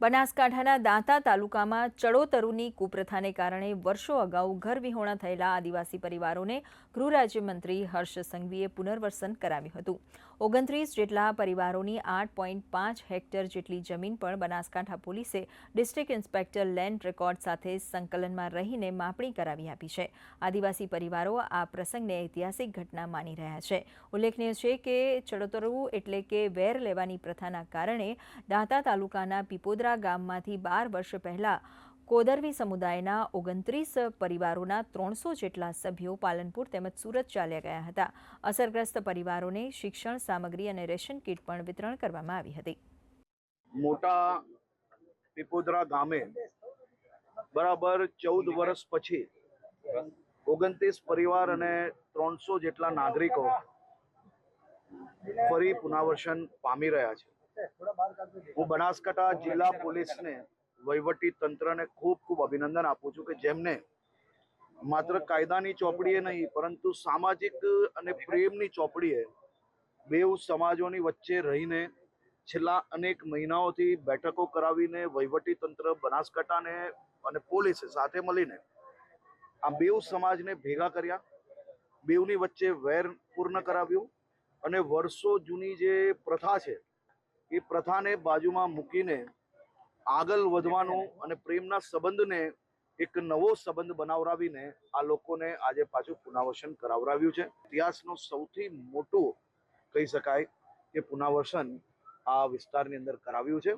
બનાસકાંઠાના દાંતા તાલુકામાં ચડોતરુની કુપ્રથાને કારણે વર્ષો અગાઉ ઘર વિહોણા થયેલા આદિવાસી પરિવારોને ગૃહ રાજ્યમંત્રી હર્ષ સંઘવીએ પુનર્વસન કરાવ્યું હતું. ઓગણત્રીસ જેટલા પરિવારોની આઠ પોઈન્ટ પાંચ હેક્ટર જેટલી જમીન પણ બનાસકાંઠા પોલીસે ડિસ્ટ્રિક્ટ ઇન્સ્પેક્ટર લેન્ડ રેકોર્ડ સાથે સંકલનમાં રહીને માપણી કરાવી આપી છે. આદિવાસી પરિવારો આ પ્રસંગને ઐતિહાસિક ઘટના માની રહ્યા છે. ઉલ્લેખનીય છે કે ચડોતરવું એટલે કે વેર લેવાની પ્રથાના કારણે દાંતા તાલુકાના પીપોદરા ગામમાંથી બાર વર્ષ પહેલાં કોદરવી સમુદાયના ઓગણત્રીસ પરિવારોના ત્રણસો જેટલા સભ્યો પાલનપુર તેમજ સુરત ચાલ્યા ગયા હતા. અસરગ્રસ્ત પરિવારોને શિક્ષણ, સામગ્રી અને રેશન કીટ પણ વિતરણ કરવામાં આવી હતી. મોટા પીપોદરા ગામે બરાબર ચૌદ વર્ષ પછી ઓગણત્રીસ પરિવાર અને ત્રણસો જેટલા નાગરિકો ફરી પુનર્વસન પામી રહ્યા છે. હું બનાસકાંઠા જિલ્લા પોલીસને વહીવટી તંત્રને ખૂબ ખૂબ અભિનંદન આપું છું કે જેમને માત્ર કાયદાની ચોપડીએ નહીં, પરંતુ સામાજિક અને પ્રેમની ચોપડીએ બેઉ સમાજોની વચ્ચે રહીને છેલ્લા અનેક મહિનાઓથી બેઠકો કરાવીને વહીવટી તંત્ર બનાસકાંઠાને અને પોલીસે સાથે મળીને આ બેઉ સમાજને ભેગા કર્યા. બેઉની વચ્ચે વેર પૂર્ણ કરાવ્યું અને વર્ષો જૂની જે પ્રથા છે એ પ્રથાને બાજુમાં મૂકીને આગળ વધવાનું અને પ્રેમના સંબંધને એક નવો સંબંધ બનાવરાવીને આ લોકોને આજે પાછું પુનર્વસન કરાવરાવ્યું છે. ઇતિહાસનો સૌથી મોટું કહી શકાય કે પુનર્વસન આ વિસ્તારની અંદર કરાવ્યું છે.